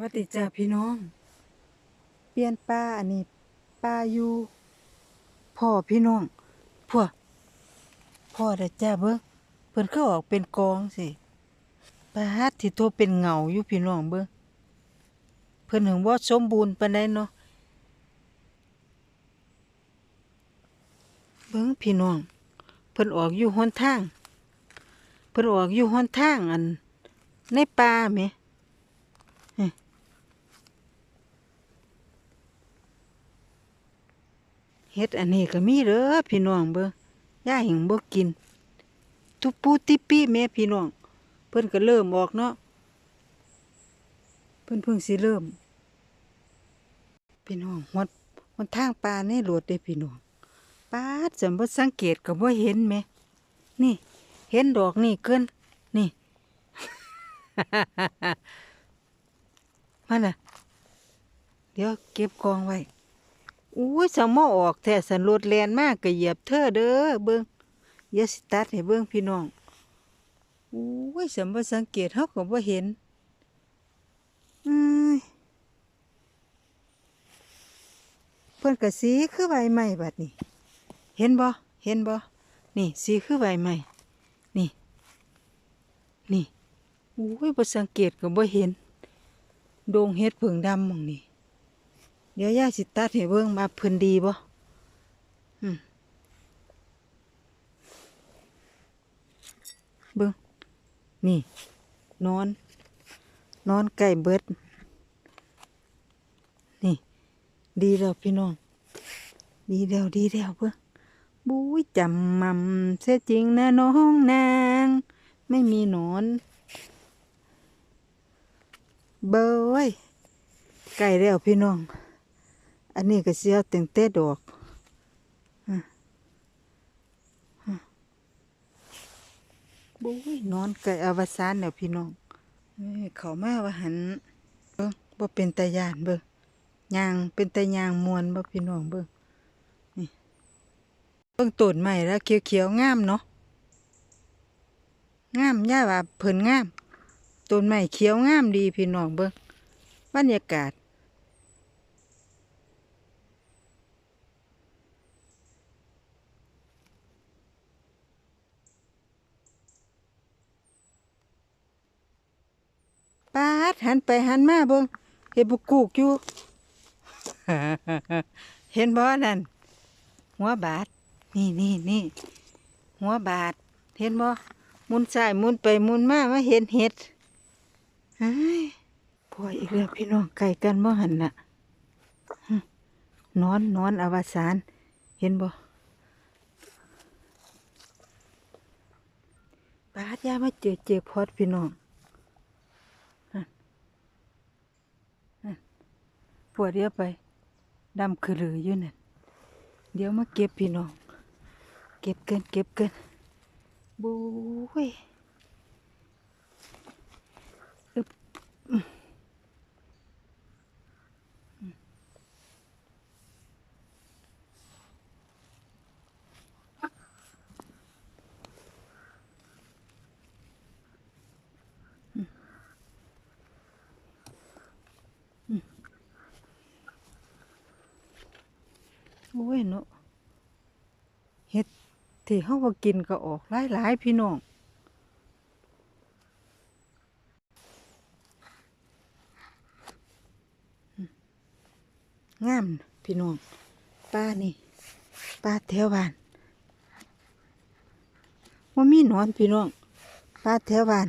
วัดดีจ้าพี่น้อง เปลี่ยนป้าอันนี้ป้าอยู่พ่อพี่น้องพวกพ่อได้จ้าเบิ่งเพิ่นคือออกเป็นกองสิป้าฮัดที่โตเป็นเงาอยู่พี่น้องเบิ่งเพิ่นถึงบ่สมบูรณ์ปานใดเนาะเบิ่งพี่น้องเพิ่นออกอยู่หนทางเพิ่นออกอยู่หนทางอัน ในป่าแหม เฮ็ดอันนี้ก็มีเด้อพี่น้องเบิ่งย่าหิงบ่กิน ตุปูติปี้แม่พี่น้อง เพิ่นก็เริ่มออกเนาะเพิ่นเพิ่งสิเริ่ม พี่น้องหดหนทางป่าในโลดเด้พี่น้องปาดจำบ่สังเกตก็บ่เห็นแหมนี่ เห็นดอกนี่เกินนี่มาน่ะ เดี๋ยวเก็บกองไว้ อุ้ยสมอออกแท้สันรถแลนมากก็เหยียบเธอเด้อเบิ่งอย่าสิตัดให้เบิ่งพี่น้องอุ้ยสมบ่สังเกตเฮาก็บ่เห็นอ้ยเพิ่นก็สีคือใบไม้บัดนี้ เห็นบ่เห็นบ่นี่สีคือใบไม้นี่ นี่อุ้ยบ่สังเกตก็บ่เห็น โดงเฮ็ดผึ่งดำมองนี้ เดี๋ยวย่าสิตัดให้เบิ่งมาเพิ่นดีบ่เบิ่งนี่ นอน นอนใกล้เบิด นี่ ดีแล้วพี่น้อง ดีแล้วดีแล้วเบิ่งบุ้ยจำมั่มเสียจริงนะน้องนาง ไม่มีนอน เบยใกล้แล้วพี่น้อง อันนี้ก็เสียวเต็งเต้ดอกฮะบุ้ยนอนไก่อวสานแล้วพี่น้องเอ้ยเขามาว่าหันเบิ่งบ่เป็นตายานเบิ่งยางเป็นตายางมวนบ่พี่น้องเบิ่งนี่เบิ่งต้นใหม่แล้วเขียวๆงามเนาะงามย่าว่าเพิ่นงามต้นไม้เขียวงามดีพี่น้องเบิ่งบรรยากาศ ปาดหันไปหันมาเบิ่งเห็นบุกกูกอยู่ เห็นบ่นั่นหัวบาดนี่นี่นี่หัวบาดเห็นบ่หมุนซ้ายหมุนไปหมุนมามาเห็นเห็ดเฮ้พ่ออีกแล้วพี่น้องไก่กันบ่หันน่ะนอนนอนอวสานเห็นบ่ปาดยามาเจอเจอพอดพี่น้อง ปวดเดียวไปดำคือลืออยู่นั่นเดี๋ยวมาเก็บพี่น้อง เก็บเกินเก็บเกินบุ้ย โอ้ยเนาะเฮ็ดที่เฮาบ่กินก็ออกหลายๆพี่น้องงามพี่น้องป้านี่ป้าแถวบ้านว่ามีหนอนพี่น้องป้าแถวบ้าน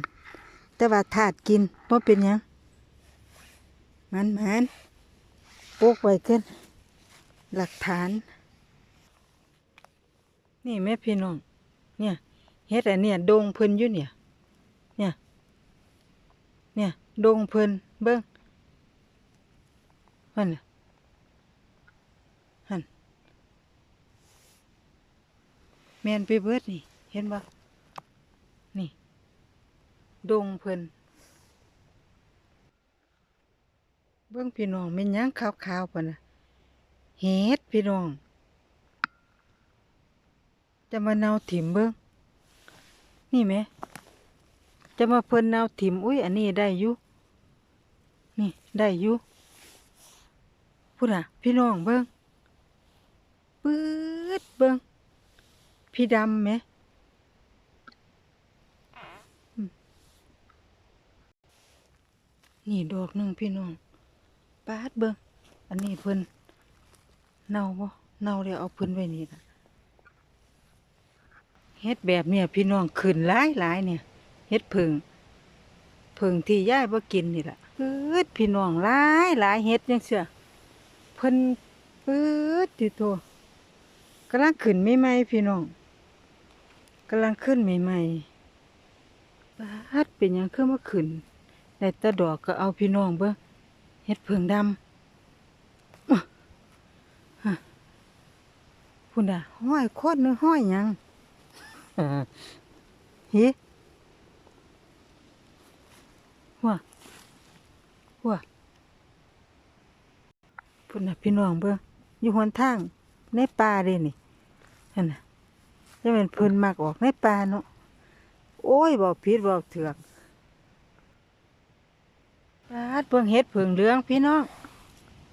แต่ว่าถาดกินว่าะเป็นยังมันมันปลูกไว้เกิน หลักฐาน นี่แม่พี่น้อง เนี่ยเฮ็ดอันเนี่ยโดงเพิ่นอยู่เนี่ย เนี่ย เนี่ยโดงเพิ่นเบิ่งมันน่ะหันแมนไปเบิดนี่ เห็นบ่นี่ ดงเพิ่นเบิ่งพี่น้องม่นยังขาวๆปะน่ะ เฮ็ดพี่น้อง จะมาเนาถิ่มเบิ่งนี่แหม จะมาเพิ่นเนาถิ่มอุ้ยอันนี้ได้อยู่นี่ได้อยู่พูดอะ พี่น้องเบิ้งปื๊ดเบิ้งพี่ดำไหมอืมนี่ดอกหนึ่งพี่น้องปาดเบิ้งอันนี้เพิ่น เน่าบ่เน่าแล้วเอาพิ่นไว้นี่ล่ะเฮ็ดแบบเนี้ยพี่น้องขึ้นหลายหลายเนี่ยเฮ็ดผึ่งผึ่งที่ย่ายบ่กินนี่ล่ะปื๊ดพี่น้องหลายหลายเฮ็ดจังเสียเพิ่นปื๊ดติโตกำลังขึ้นใหม่ๆพี่น้องกำลังขึ้นใหม่ๆปาดเป็นหยังคือมาขึ้นได้แตะดอกก็เอาพี่น้องเบิ่งเฮ็ดผึ่งดำ พุ่นอะห้อยโคตรเนื้อห้อยหยังเฮ้ว่าว่าพุ่นอะพี่น้องเบิ่งอยู่หนทางในป่าเด้นี่นั่นน่ะจะเป็นเพิ่นมักออกในป่าเนาะโอ้ยบอกผิดบอกเถือกปาดเบิ่งเฮ็ดเผิงเหลืองพี่น้อง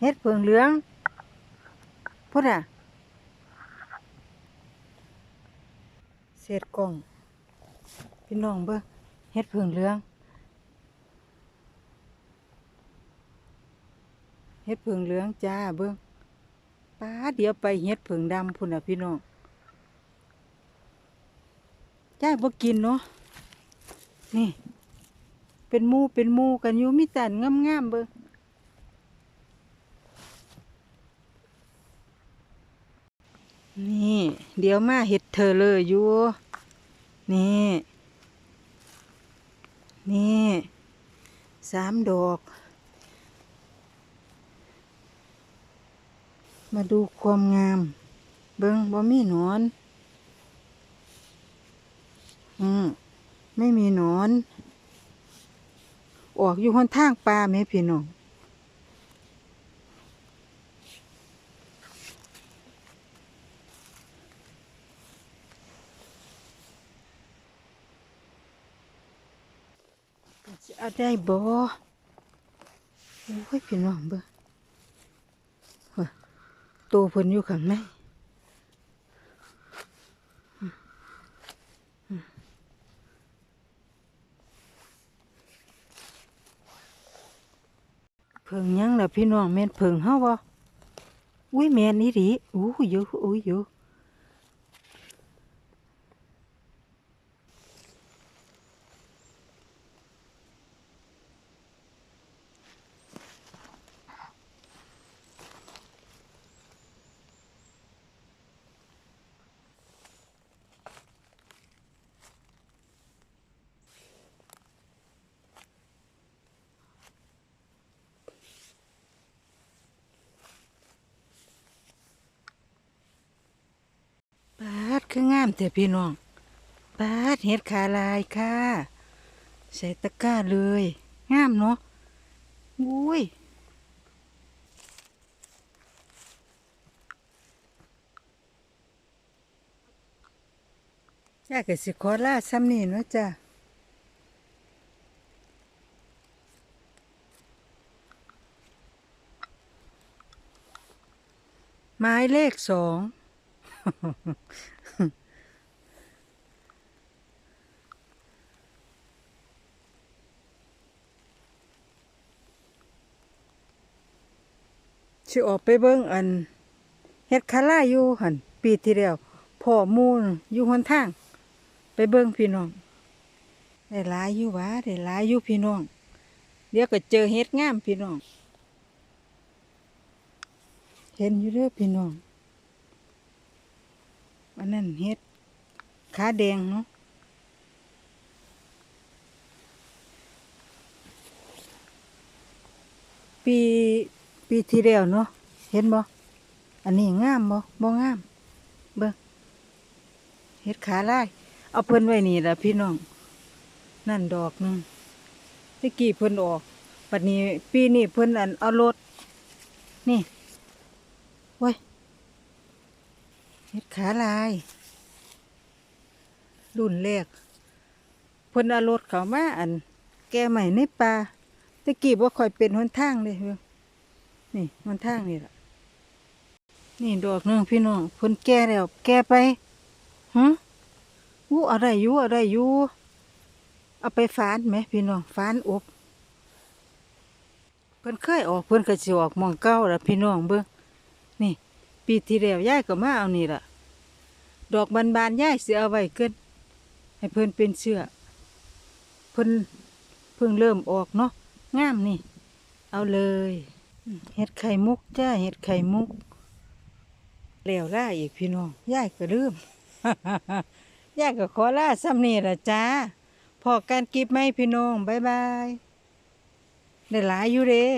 เฮ็ดเผิงเหลืองพุ่นอะ เศษกล่อง พี่น้องเบิ่งเฮ็ดเผิงเหลือง เฮ็ดเผิงเหลืองจ้าเบิ่งป้าเดี๋ยวไปเฮ็ดเผิงดำพุ่นน่ะพี่น้องจ้าบ่กินเนาะ นี่ เป็นมูเป็นมูกันอยู่มีแต่งามๆเบิ่งนี่ เดี๋ยวมาเฮ็ดเธอเลยอยู่นี่ นี่สามดอก มาดูความงาม เบิ้งบ่มีหนอน อืมไม่มีหนอน ออกอยู่หนทางป่าแม่พี่น้อง จะเอาได้บ่โอ้ยพี่น้องเบิ่งว่าโตเพิ่นอยู่ข้างในอืมเพิ่งยังล่ะพี่น้องแม่นเพิ่งเฮาบ่อุ้ยแม่นอีหลีอู้ยอยู่อุ้ยอยู่ปาด คืองามแต่พี่น้องปาดเฮ็ดขาลายค่ะ ใส่ตะกร้าเลย งามเนาะอุ้ยจ้ากสิขอลาซ้ำนี่เนาะจ้าหมายเลขสอง สิออกไปเบิ่งอันเฮ็ดคาล่าอยู่หันปีที่แล้วพ่อมูนอยู่หนทาง ไปเบิ่งพี่น้องได้หลายอยู่วะได้หลายอยู่พี่น้อง เดี๋ยวก็เจอเฮ็ดงามพี่น้อง เห็นอยู่เด้อพี่น้อง อันนั้นเฮ็ดขาแดงเนาะปีปีที่แล้วเนาะเห็นบ่อันนี้งามบ่บ่งามเบิ่งเฮ็ดขาลาย เอาเพิ่นไว้นี่ล่ะพี่น้อง นั่นดอกนึงตะกี้เพิ่นออกปัดนี้ปีนี้เพิ่นอันเอารถนี่ โว้ย เฮ็ดขาลาย รุ่นแรกเพิ่นเอารถเขามาอัน แก่ใหม่ในป่าตะกี้บ่าคอยเป็นหนทางเลยเบิ่งนี่หนทางนี่ละนี่ดอกนึงพี่น้องเพิ่นแก่แล้ว แก่ไปหึอู้อะไรอยู่อะไรอยู่เอาไปฝานไหมพี่น้องฝานอบเพิ่นเคยออกเพิ่นก็สิออกมองเก่าล่ะพี่น้องเบิ่งนี่ ปีที่แล้วยายก็มาเอานี่ล่ะ ดอกบานๆยายสิเอาไว้เกินให้เพิ่นเป็นเชื้อเพิ่นเพิ่งเริ่มออกเนาะงามนี่ เอาเลยเห็ดไข่มุกจ้าเห็ดไข่มุกแล้วล่าอีกพี่น้องยายก็ลืมยายก็ขอล่าซ้ำนี่ละจ้าพอการกิบไหมพี่น้องบายบายได้หลายอยู่เด้